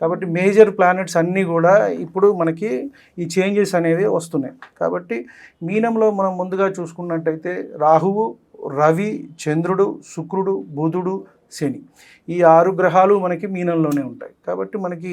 కాబట్టి major planets అన్నీ కూడా ఇప్పుడు మనకి ఈ చేంజెస్ అనేవి వస్తున్నాయి. కాబట్టి మీనంలో మనం ముందుగా చూసుకున్నట్టయితే రాహువు రవి చంద్రుడు శుక్రుడు బుధుడు శని ఈ ఆరు గ్రహాలు మనకి మీనంలోనే ఉంటాయి. కాబట్టి మనకి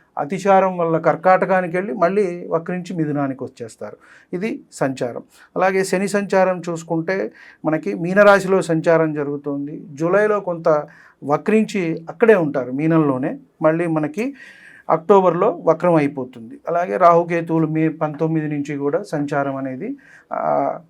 అతిచారం వల్ల కర్కాటకానికి వెళ్ళి మళ్ళీ వక్రించి మిథునానికి వచ్చేస్తారు. ఇది సంచారం. అలాగే శని సంచారం చూసుకుంటే మనకి మీనరాశిలో సంచారం జరుగుతుంది. జూలైలో కొంత వక్రించి అక్కడే ఉంటారు మీనంలోనే. మళ్ళీ మనకి అక్టోబర్లో వక్రం అయిపోతుంది. అలాగే రాహుకేతువులు మే పంతొమ్మిది నుంచి కూడా సంచారం అనేది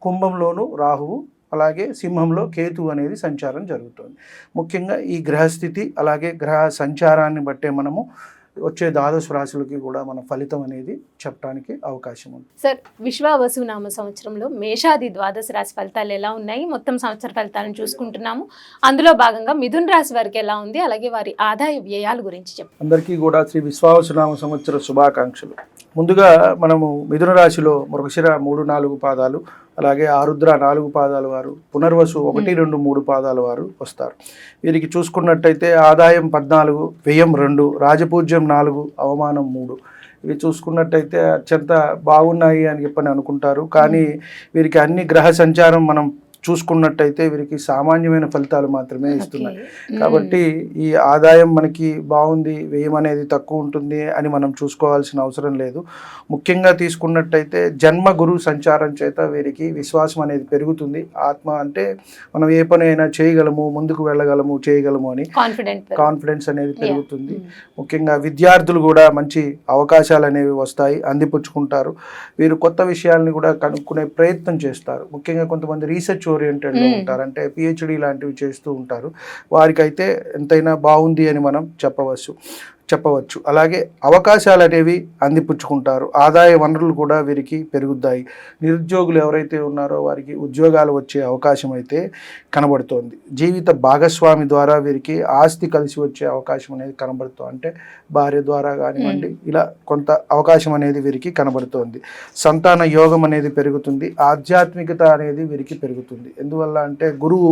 కుంభంలోను రాహువు అలాగే సింహంలో కేతు అనేది సంచారం జరుగుతుంది. ముఖ్యంగా ఈ గ్రహస్థితి అలాగే గ్రహ సంచారాన్ని బట్టే మనము వచ్చే ద్వాదశ రాశులకి కూడా మన ఫలితం అనేది చెప్పడానికి అవకాశం ఉంది. సార్ విశ్వావసు నామ సంవత్సరంలో మేషాది ద్వాదశ రాశి ఫలితాలు ఎలా ఉన్నాయి? మొత్తం సంవత్సర ఫలితాలను చూసుకుంటున్నాము. అందులో భాగంగా మిథున్ రాశి వారికి ఎలా ఉంది? అలాగే వారి ఆదాయ వ్యయాల గురించి చెప్పండి అందరికీ కూడా శ్రీ విశ్వావసునామ సంవత్సర శుభాకాంక్షలు. ముందుగా మనము మిథున రాశిలో మృగశిర మూడు నాలుగు పాదాలు అలాగే ఆరుద్ర నాలుగు పాదాల వారు పునర్వసు ఒకటి రెండు మూడు పాదాల వారు వస్తారు. వీరికి చూసుకున్నట్టయితే ఆదాయం పద్నాలుగు వ్యయం రెండు రాజపూజ్యం నాలుగు అవమానం మూడు. ఇవి చూసుకున్నట్టయితే అత్యంత బాగున్నాయి అని చెప్పని అనుకుంటారు. కానీ వీరికి అన్ని గ్రహ సంచారం మనం చూసుకున్నట్టయితే వీరికి సామాన్యమైన ఫలితాలు మాత్రమే ఇస్తున్నాయి. కాబట్టి ఈ ఆదాయం మనకి బాగుంది వ్యయం అనేది తక్కువ ఉంటుంది అని మనం చూసుకోవాల్సిన అవసరం లేదు. ముఖ్యంగా తీసుకున్నట్టయితే జన్మ గురు సంచారం చేత వీరికి విశ్వాసం అనేది పెరుగుతుంది. ఆత్మ అంటే మనం ఏ పని అయినా చేయగలము ముందుకు వెళ్ళగలము చేయగలము అని కాన్ఫిడెన్స్ అనేది పెరుగుతుంది. ముఖ్యంగా విద్యార్థులు కూడా మంచి అవకాశాలు అనేవి వస్తాయి అందిపుచ్చుకుంటారు. వీరు కొత్త విషయాల్ని కూడా కనుక్కునే ప్రయత్నం చేస్తారు. ముఖ్యంగా కొంతమంది రీసెర్చ్ ఓరియంటెడ్లో Hmm. ఉంటారు. అంటే పిహెచ్డి లాంటివి చేస్తూ ఉంటారు. వారికైతే ఎంతైనా బాగుంది అని మనం చెప్పవచ్చు. చెప్పవచ్చు. అలాగే అవకాశాలు అనేవి అందిపుచ్చుకుంటారు. ఆదాయ వనరులు కూడా వీరికి పెరుగుతాయి. నిరుద్యోగులు ఎవరైతే ఉన్నారో వారికి ఉద్యోగాలు వచ్చే అవకాశం అయితే కనబడుతోంది. జీవిత భాగస్వామి ద్వారా వీరికి ఆస్తి కలిసి వచ్చే అవకాశం అనేది కనబడుతుంది. అంటే భార్య ద్వారా కానివ్వండి ఇలా కొంత అవకాశం అనేది వీరికి కనబడుతోంది. సంతాన యోగం అనేది పెరుగుతుంది. ఆధ్యాత్మికత అనేది వీరికి పెరుగుతుంది. ఎందువల్ల అంటే గురువు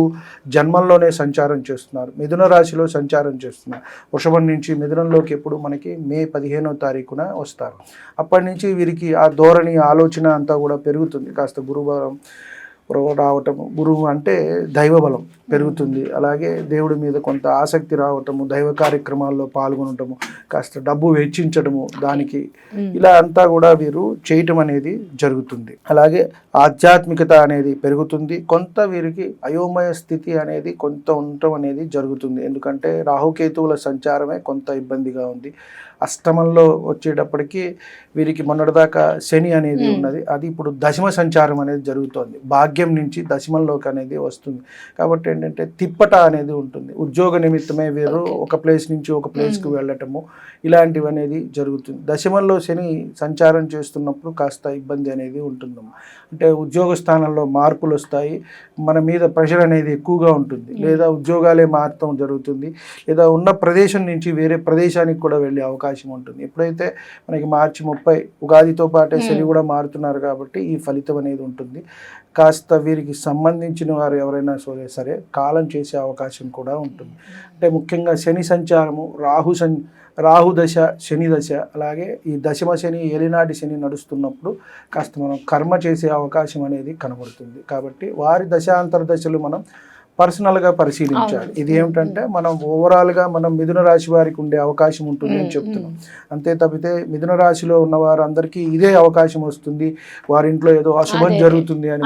జన్మంలోనే సంచారం చేస్తున్నారు. మిథున రాశిలో సంచారం చేస్తున్నారు. వృషభం నుంచి మిథునంలోకి ఎప్పుడు మనకి మే పదిహేనో తారీఖున వస్తారు. అప్పటి నుంచి వీరికి ఆ ధోరణి ఆలోచన అంతా కూడా పెరుగుతుంది. కాస్త గురువారం రావటం గురువు అంటే దైవబలం. పెరుగుతుంది. అలాగే దేవుడి మీద కొంత ఆసక్తి రావటము దైవ కార్యక్రమాల్లో పాల్గొనటము కాస్త డబ్బు వెచ్చించడము దానికి ఇలా అంతా కూడా వీరు చేయటం అనేది జరుగుతుంది. అలాగే ఆధ్యాత్మికత అనేది పెరుగుతుంది. కొంత వీరికి అయోమయ స్థితి అనేది కొంత ఉండటం అనేది జరుగుతుంది. ఎందుకంటే రాహుకేతువుల సంచారమే కొంత ఇబ్బందిగా ఉంది. అష్టమంలో వచ్చేటప్పటికి వీరికి మొన్నటిదాకా శని అనేది ఉన్నది. అది ఇప్పుడు దశమ సంచారం అనేది జరుగుతోంది. భాగ్యం నుంచి దశమంలోకి అనేది వస్తుంది. కాబట్టి ఏంటంటే తిప్పట అనేది ఉంటుంది. ఉద్యోగ నిమిత్తమే వీరు ఒక ప్లేస్ నుంచి ఒక ప్లేస్కి వెళ్ళటము ఇలాంటివి అనేది జరుగుతుంది. దశమంలో శని సంచారం చేస్తున్నప్పుడు కాస్త ఇబ్బంది అనేది ఉంటుందమ్మా అంటే ఉద్యోగ స్థానంలో మార్పులు వస్తాయి. మన మీద ప్రెషర్ అనేది ఎక్కువగా ఉంటుంది. లేదా ఉద్యోగాలే మారటం జరుగుతుంది. లేదా ఉన్న ప్రదేశం నుంచి వేరే ప్రదేశానికి కూడా వెళ్ళే అవకాశం ఉంటుంది. ఎప్పుడైతే మనకి మార్చి ముప్పై ఉగాదితో పాటే శని కూడా మారుతున్నారు కాబట్టి ఈ ఫలితం అనేది ఉంటుంది. కాస్త వీరికి సంబంధించిన వారు ఎవరైనా సరే సరే కాలం చేసే అవకాశం కూడా ఉంటుంది. అంటే ముఖ్యంగా శని సంచారము రాహు సం రాహు దశ శని దశ అలాగే ఈ దశమ శని ఏలినాటి శని నడుస్తున్నప్పుడు కాస్త మనం కర్మ చేసే అవకాశం అనేది కనబడుతుంది. కాబట్టి వారి దశాంతర దశలు మనం పర్సనల్గా పరిశీలించాలి. ఇది ఏమిటంటే మనం ఓవరాల్గా మనం మిథున రాశి వారికి ఉండే అవకాశం ఉంటుంది అని చెప్తున్నాం. అంతే తప్పితే మిథున రాశిలో ఉన్న వారందరికీ ఇదే అవకాశం వస్తుంది. వారింట్లో ఏదో అశుభం. జరుగుతుంది అని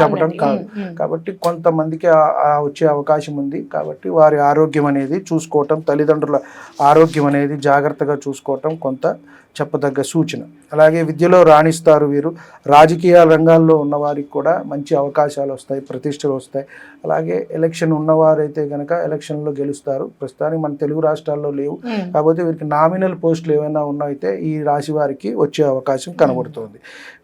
చెప్పడం. కాదు. కాబట్టి కొంతమందికి వచ్చే అవకాశం ఉంది. కాబట్టి వారి ఆరోగ్యం అనేది చూసుకోవటం తల్లిదండ్రుల ఆరోగ్యం అనేది జాగ్రత్తగా చూసుకోవటం కొంత చెప్పదగ్గ సూచన. అలాగే విద్యలో రాణిస్తారు వీరు. రాజకీయ రంగాల్లో ఉన్న వారికి కూడా మంచి అవకాశాలు వస్తాయి ప్రతిష్టలు వస్తాయి. అలాగే ఎలక్షన్ ఉన్నవారైతే కనుక ఎలక్షన్లో గెలుస్తారు. ప్రస్తుతానికి మన తెలుగు రాష్ట్రాల్లో లేవు. కాకపోతే వీరికి నామినల్ పోస్టులు ఏమైనా ఉన్నాయితే ఈ రాశి వారికి వచ్చే అవకాశం కనబడుతుంది.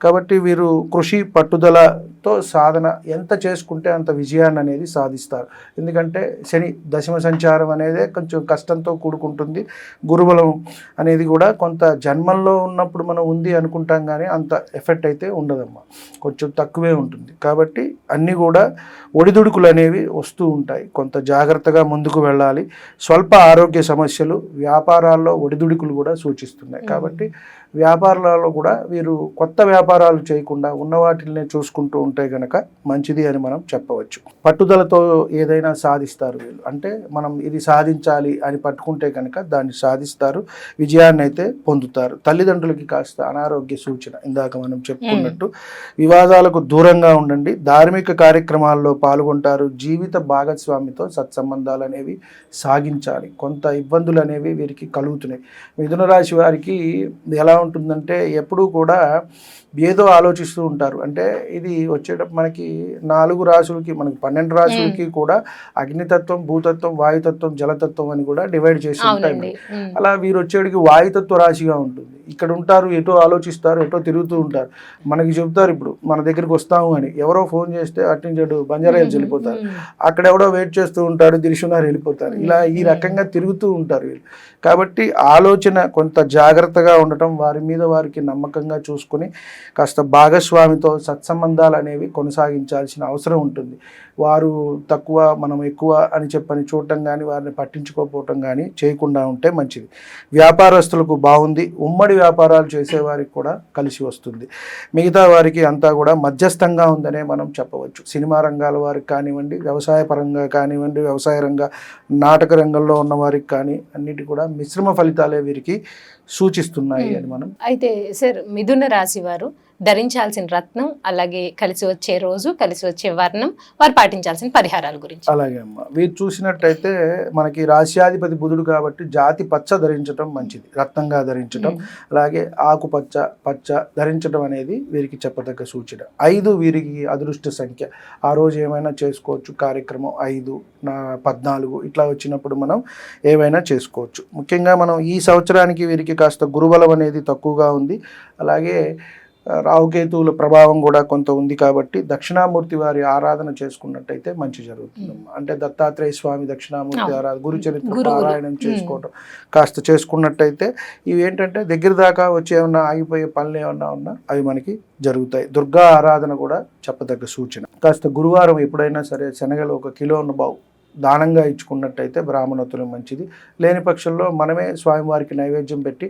కాబట్టి వీరు కృషి పట్టుదలతో సాధన ఎంత చేసుకుంటే అంత విజయాన్ని అనేది సాధిస్తారు. ఎందుకంటే శని దశమ సంచారం అనేదే కొంచెం కష్టంతో కూడుకుంటుంది. గురుబలం అనేది కూడా కొంత జన్మల్లో ఉన్నప్పుడు మనం ఉంది అనుకుంటాం కానీ అంత ఎఫెక్ట్ అయితే ఉండదమ్మా. కొంచెం తక్కువే ఉంటుంది. కాబట్టి అన్నీ కూడా ఒడిదుడుకులు అనేవి వస్తూ ఉంటాయి. కొంత జాగ్రత్తగా ముందుకు వెళ్ళాలి. స్వల్ప ఆరోగ్య సమస్యలు వ్యాపారాల్లో ఒడిదుడుకులు కూడా సూచిస్తున్నాయి. కాబట్టి వ్యాపారాలలో కూడా వీరు కొత్త వ్యాపారాలు చేయకుండా ఉన్న వాటిల్నే చూసుకుంటూ ఉంటే గనక మంచిది అని మనం చెప్పవచ్చు. పట్టుదలతో ఏదైనా సాధిస్తారు వీళ్ళు. అంటే మనం ఇది సాధించాలి అని పట్టుకుంటే కనుక దాన్ని సాధిస్తారు. విజయాన్ని అయితే పొందుతారు. తల్లిదండ్రులకి కాస్త అనారోగ్య సూచన ఇందాక మనం చెప్పుకున్నట్టు వివాదాలకు దూరంగా ఉండండి. ధార్మిక కార్యక్రమాల్లో పాల్గొంటారు. జీవిత భాగస్వామితో సత్సంబంధాలు అనేవి సాగించాలి. కొంత ఇబ్బందులు అనేవి వీరికి కలుగుతున్నాయి. మిథున రాశి వారికి ఎలా ఉంటుందంటే ఎప్పుడూ కూడా ఏదో ఆలోచిస్తూ ఉంటారు. అంటే ఇది వచ్చేటప్పుడు మనకి నాలుగు రాశులకి మనకి పన్నెండు రాశులకి కూడా అగ్నితత్వం భూతత్వం వాయుతత్వం జలతత్వం అని కూడా డివైడ్ చేసి ఉంటాయి. అలా వీరు వచ్చేటికి వాయుతత్వ రాశిగా ఉంటుంది ఇక్కడ ఉంటారు ఎటో ఆలోచిస్తారు ఎటో తిరుగుతూ ఉంటారు. మనకి చెప్తారు ఇప్పుడు మన దగ్గరికి వస్తాము అని. ఎవరో ఫోన్ చేస్తే అటు నుంచి అటు బంజారా హిల్స్ వెళ్ళిపోతారు. అక్కడ ఎవడో వెయిట్ చేస్తూ ఉంటాడు దిల్షునార్ వెళ్ళిపోతారు. ఇలా ఈ రకంగా తిరుగుతూ ఉంటారు వీళ్ళు. కాబట్టి ఆలోచన కొంత జాగ్రత్తగా ఉండటం వారి మీద వారికి నమ్మకంగా చూసుకొని కాస్త భాగస్వామితో సత్సంబంధాలు అనేవి కొనసాగించాల్సిన అవసరం ఉంటుంది. వారు తక్కువ మనం ఎక్కువ అని చెప్పని చూడటం కానీ వారిని పట్టించుకోకపోవటం కానీ చేయకుండా ఉంటే మంచిది. వ్యాపారస్తులకు బాగుంది ఉమ్మడి వ్యాపారాలు చేసేవారికి కూడా కలిసి వస్తుంది. మిగతా వారికి అంతా కూడా మధ్యస్థంగా ఉందనే మనం చెప్పవచ్చు. సినిమా రంగాల వారికి కానివ్వండి వ్యవసాయ పరంగా కానివ్వండి వ్యవసాయ రంగ నాటక రంగంలో ఉన్న వారికి కానీ అన్నిటి కూడా మిశ్రమ ఫలితాలే వీరికి సూచిస్తున్నాయి అని మనం అయితే సార్ మిథున రాశి వారు ధరించాల్సిన రత్నం అలాగే కలిసి వచ్చే రోజు కలిసి వచ్చే వర్ణం వారు పాటించాల్సిన పరిహారాల గురించి. అలాగే అమ్మ. వీరు చూసినట్టయితే మనకి రాశ్యాధిపతి బుధుడు కాబట్టి జాతి పచ్చ ధరించడం మంచిది. రత్నంగా ధరించడం అలాగే ఆకుపచ్చ పచ్చ ధరించడం అనేది వీరికి చెప్పదగ్గ సూచన. ఐదు వీరికి అదృష్ట సంఖ్య. ఆ రోజు ఏమైనా చేసుకోవచ్చు. కార్యక్రమం ఐదు నా పద్నాలుగు ఇట్లా వచ్చినప్పుడు మనం ఏవైనా చేసుకోవచ్చు. ముఖ్యంగా మనం ఈ సంవత్సరానికి వీరికి కాస్త గురుబలం అనేది తక్కువగా ఉంది. అలాగే రాహుకేతువుల ప్రభావం కూడా కొంత ఉంది కాబట్టి దక్షిణామూర్తి వారి ఆరాధన చేసుకున్నట్టయితే మంచి జరుగుతుంది. అంటే దత్తాత్రేయ స్వామి దక్షిణామూర్తి. ఆరాధన గురు చరిత్ర. పారాయణం చేసుకోవటం కాస్త చేసుకున్నట్టయితే ఇవి ఏంటంటే దగ్గర దాకా వచ్చే ఏమన్నా ఆగిపోయే పనులు ఏమన్నా ఉన్నా అవి మనకి జరుగుతాయి. దుర్గా ఆరాధన కూడా చెప్పదగ్గ సూచన. కాస్త గురువారం ఎప్పుడైనా సరే శనగలు ఒక కిలో బావు దానంగా ఇచ్చుకున్నట్టయితే బ్రాహ్మణోత్తరం మంచిది. లేని పక్షంలో మనమే స్వామివారికి నైవేద్యం పెట్టి